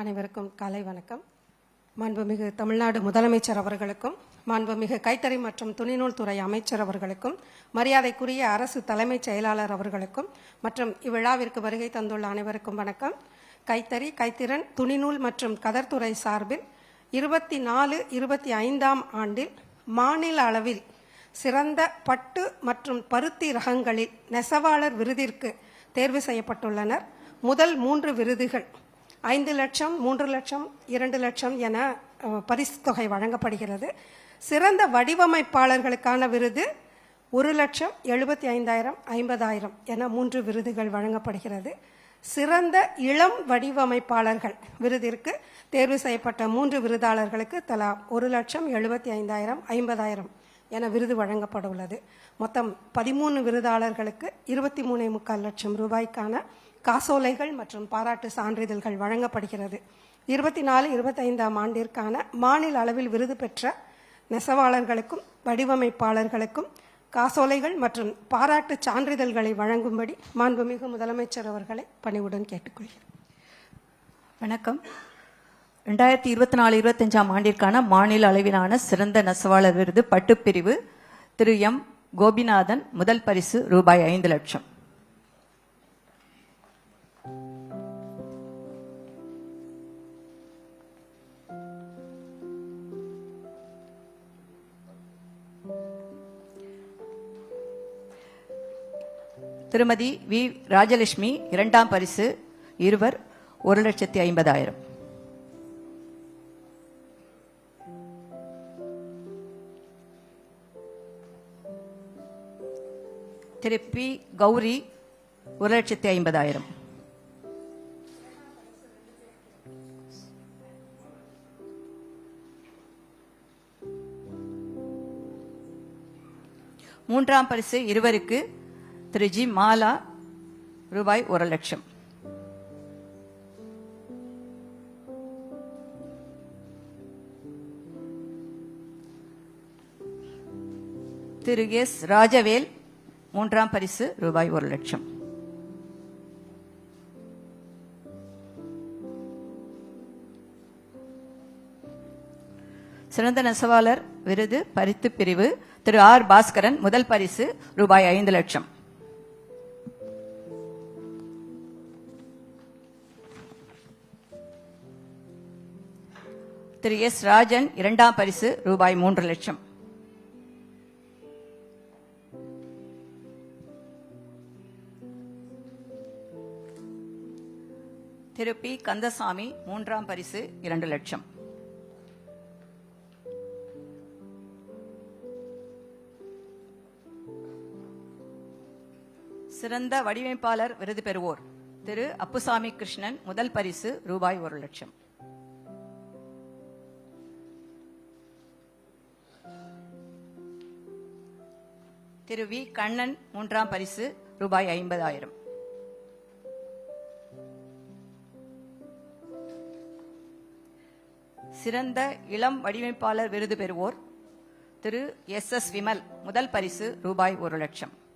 அனைவருக்கும் காலை வணக்கம். மாண்புமிகு தமிழ்நாடு முதலமைச்சர் அவர்களுக்கும் மாண்புமிகு கைத்தறி மற்றும் துணிநூல் துறை அமைச்சர் அவர்களுக்கும் மரியாதைக்குரிய அரசு தலைமைச் செயலாளர் அவர்களுக்கும் மற்றும் இவ்விழாவிற்கு வருகை தந்துள்ள அனைவருக்கும் வணக்கம். கைத்தறி கைத்திறன் துணிநூல் மற்றும் கதர்துறை சார்பில் இருபத்தி நாலு இருபத்தி ஐந்தாம் ஆண்டில் மாநில அளவில் சிறந்த பட்டு மற்றும் பருத்தி ரகங்களில் நெசவாளர் விருதிற்கு தேர்வு செய்யப்பட்டுள்ளனர். முதல் மூன்று விருதுகள் ஐந்து லட்சம் மூன்று லட்சம் இரண்டு லட்சம் என பரிசு தொகை வழங்கப்படுகிறது. சிறந்த வடிவமைப்பாளர்களுக்கான விருது ஒரு லட்சம் எழுபத்தி ஐந்தாயிரம் ஐம்பதாயிரம் என மூன்று விருதுகள் வழங்கப்படுகிறது. சிறந்த இளம் வடிவமைப்பாளர்கள் விருதிற்கு தேர்வு செய்யப்பட்ட மூன்று விருதாளர்களுக்கு தலா ஒரு லட்சம் எழுபத்தி ஐந்தாயிரம் ஐம்பதாயிரம் என விருது வழங்கப்பட உள்ளது. மொத்தம் பதிமூணு விருதாளர்களுக்கு இருபத்தி மூணே முக்கால் லட்சம் ரூபாய்க்கான காசோலைகள் மற்றும் பாராட்டு சான்றிதழ்கள் வழங்கப்படுகிறது. இருபத்தி நாலு இருபத்தைந்தாம் ஆண்டிற்கான மாநில அளவில் விருது பெற்ற நெசவாளர்களுக்கும் வடிவமைப்பாளர்களுக்கும் காசோலைகள் மற்றும் பாராட்டு சான்றிதழ்களை வழங்கும்படி மாண்புமிகு முதலமைச்சர் அவர்களை பணிவுடன் கேட்டுக்கொள்கிறேன். வணக்கம். ரெண்டாயிரத்தி இருபத்தி நாலு இருபத்தஞ்சாம் ஆண்டிற்கான மாநில அளவிலான சிறந்த நெசவாளர் விருது பட்டுப்பிரிவு திரு எம். கோபிநாதன் முதல் பரிசு ரூபாய் ஐந்து லட்சம். திருமதி வி ராஜலட்சுமி இரண்டாம் பரிசு இருவர் ஒரு லட்சத்தி ஐம்பதாயிரம். திரு பி கௌரி ஒரு லட்சத்தி ஐம்பதாயிரம். மூன்றாம் பரிசு இருவருக்கு திரு ஜி மாலா ரூபாய் ஒரு லட்சம். திரு எஸ் ராஜவேல் மூன்றாம் பரிசு ரூபாய் ஒரு லட்சம். சிறந்த நெசவாளர் விருது பரித்து பிரிவு திரு ஆர் பாஸ்கரன் முதல் பரிசு ரூபாய் ஐந்து லட்சம். திரு எஸ் ராஜன் இரண்டாம் பரிசு ரூபாய் மூன்று லட்சம். திரு பி கந்தசாமி மூன்றாம் பரிசு இரண்டு லட்சம். சிறந்த வடிவமைப்பாளர் விருது பெறுவோர். திரு. அப்புசாமி கிருஷ்ணன் முதல் பரிசு ரூபாய் ஒரு லட்சம். திரு. வி. கண்ணன் மூன்றாம் பரிசு ரூபாய் ஐம்பதாயிரம். சிறந்த இளம் வடிவமைப்பாளர் விருது பெறுவோர். திரு. எஸ். எஸ். விமல் முதல் பரிசு ரூபாய் ஒரு லட்சம்.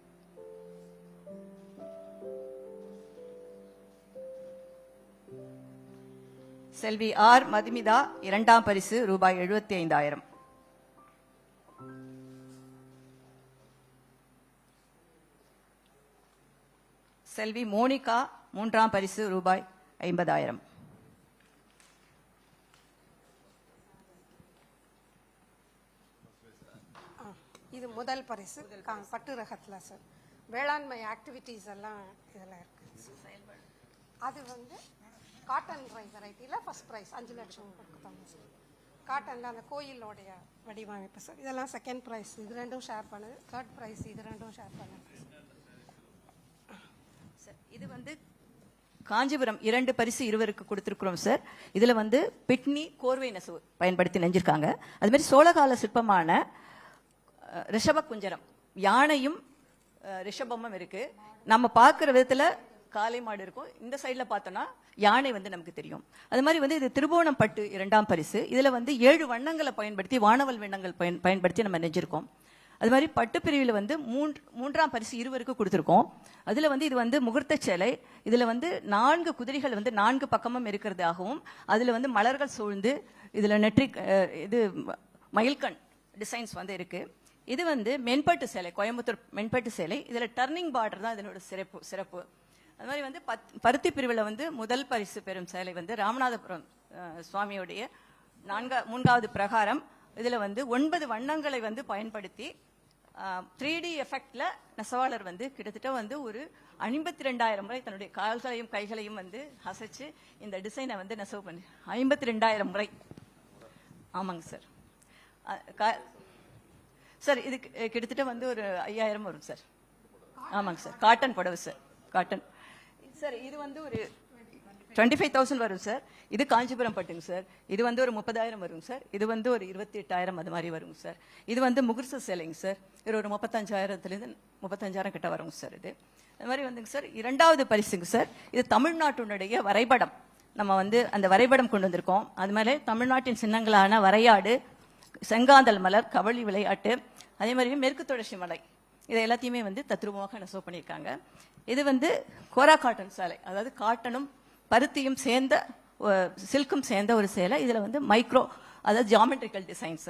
செல்வி ஆர். மதுமிதா இரண்டாம் பரிசு ரூபாய் எழுபத்தி ஐந்தாயிரம். செல்வி மோனிகா மூன்றாம் பரிசு ரூபாய் ஐம்பதாயிரம். இது முதல் பரிசு. பட்டு ரகத்தில் சார் வேளாண்மை ஆக்டிவிட்டீஸ் எல்லாம் இதில் இருக்கு. அது வந்து காட்டன் ட்ரை வெரைட்டியில் ஃபர்ஸ்ட் ப்ரைஸ் அஞ்சு லட்சம் கொடுத்தாங்க சார் காட்டனில் அந்த கோயிலோடைய வடிவமைப்பு. சார் இதெல்லாம் செகண்ட் ப்ரைஸ் இது ரெண்டும் ஷேர் பண்ணுது தேர்ட் ப்ரைஸ் இது ரெண்டும் ஷேர் பண்ணுது சார், இது வந்து காஞ்சிபுரம் இரண்டு பரிசு இருவருக்கு கொடுத்திருக்கிறோம் சார். இதுல வந்து பிட்னி கோர்வை நெசவு பயன்படுத்தி நெஞ்சிருக்காங்க. அது மாதிரி சோழகால சிற்பமான ரிஷப குஞ்சரம். யானையும் ரிஷபமும் இருக்கு. நம்ம பார்க்குற விதத்துல காளை மாடு இருக்கும். இந்த சைடில் பார்த்தோன்னா யானை வந்து நமக்கு தெரியும். அது மாதிரி வந்து இது திருவோணம் பட்டு இரண்டாம் பரிசு. இதில் வந்து ஏழு வண்ணங்களை பயன்படுத்தி வானவல் வண்ணங்கள் பயன் பயன்படுத்தி நம்ம நெஞ்சிருக்கோம். அது மாதிரி பட்டு பிரிவில் வந்து மூன்று மூன்றாம் பரிசு இருவருக்கு கொடுத்துருக்கோம். அதில் வந்து இது வந்து முகூர்த்த சேலை. இதில் வந்து நான்கு குதிரைகள் வந்து நான்கு பக்கமும் இருக்கிறதாகவும் அதில் வந்து மலர்கள் சூழ்ந்து இதில் நெற்றி இது மயில்கண் டிசைன்ஸ் வந்து இருக்குது இது வந்து மென்பட்டு சேலை கோயம்புத்தூர் மென்பட்டு சேலை. இதில் டர்னிங் பார்டர் தான் இதனோட சிறப்பு சிறப்பு. அது மாதிரி வந்து பத் பருத்தி பிரிவில் வந்து முதல் பரிசு பெறும் சேலை வந்து ராமநாதபுரம் சுவாமியுடைய நான்கா மூன்றாவது பிரகாரம். இதில் வந்து ஒன்பது வண்ணங்களை வந்து பயன்படுத்தி த்ரீ டி எஃபெக்டில் நெசவாளர் வந்து கிட்டத்தட்ட வந்து ஒரு ஐம்பத்தி ரெண்டாயிரம் முறை தன்னுடைய கால்களையும் கைகளையும் வந்து அசைச்சு இந்த டிசைனை வந்து நெசவு பண்ணி ஐம்பத்தி ரெண்டாயிரம் முறை. ஆமாங்க சார் கா- சார் இது கிட்டத்தட்ட வந்து ஒரு ஐயாயிரம் வரும் சார் ஆமாங்க சார் காட்டன் புடவை சார் காட்டன் சார் இது வந்து ஒரு டுவெண்ட்டி ஃபைவ் தௌசண்ட் வரும் சார். இது காஞ்சிபுரம் பட்டுங்க சார். இது வந்து ஒரு முப்பதாயிரம் வரும் சார். இது வந்து ஒரு இருபத்தி எட்டாயிரம் அது மாதிரி வருங்க சார். இது வந்து முகூர்த்த சேலைங்க சார். இது ஒரு முப்பத்தஞ்சாயிரத்துலேருந்து முப்பத்தஞ்சாயிரம் கிட்ட வருங்க சார் இது. அது மாதிரி வந்துங்க சார் இரண்டாவது பரிசுங்க சார். இது தமிழ்நாட்டினுடைய வரைபடம். நம்ம வந்து அந்த வரைபடம் கொண்டு வந்திருக்கோம். அது மாதிரி தமிழ்நாட்டின் சின்னங்களான வரையாடு செங்காந்தல் மலர் கவளி விளையாட்டு அதே மாதிரி மேற்கு தொடர்ச்சி மலை. இதை எல்லாத்தையுமே வந்து தத்ரூபமாக நெசவு பண்ணியிருக்காங்க. இது வந்து கோரா காட்டன் சேலை. அதாவது காட்டனும் பருத்தியும் சேர்ந்த சில்க்கும் சேர்ந்த ஒரு சேலை. இதில் வந்து மைக்ரோ அதாவது ஜாமெட்ரிக்கல் டிசைன்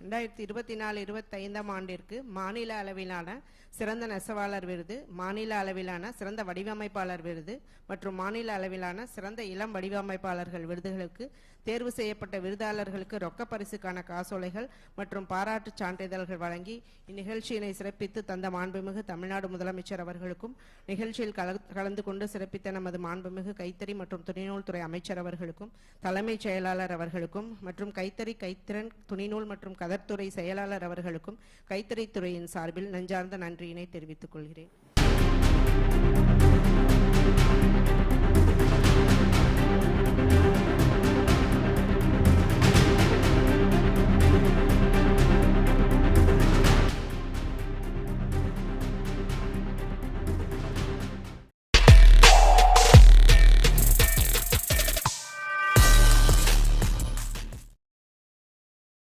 ரெண்டாயிரத்தி இருபத்தி நாலு இருபத்தைந்தாம் ஆண்டிற்கு மாநில அளவிலான சிறந்த நெசவாளர் விருது மாநில அளவிலான சிறந்த வடிவமைப்பாளர் விருது மற்றும் மாநில அளவிலான சிறந்த இளம் வடிவமைப்பாளர்கள் விருதுகளுக்கு தேர்வு செய்யப்பட்ட விருதாளர்களுக்கு ரொக்க பரிசுக்கான காசோலைகள் மற்றும் பாராட்டுச் சான்றிதழ்கள் வழங்கி இந்நிகழ்ச்சியினை சிறப்பித்து தந்த மாண்புமிகு தமிழ்நாடு முதலமைச்சர் அவர்களுக்கும் நிகழ்ச்சியில் கலந்து கொண்டு சிறப்பித்த நமது மாண்புமிகு கைத்தறி மற்றும் துணிநூல் துறை அமைச்சர் அவர்களுக்கும் தலைமைச் செயலாளர் அவர்களுக்கும் மற்றும் கைத்தறி கைத்திறன் துணிநூல் மற்றும் கதர்த்துறை செயலாளர் அவர்களுக்கும் கைத்தறித்துறையின் சார்பில் நெஞ்சார்ந்த நன்றியினை தெரிவித்துக் கொள்கிறேன்.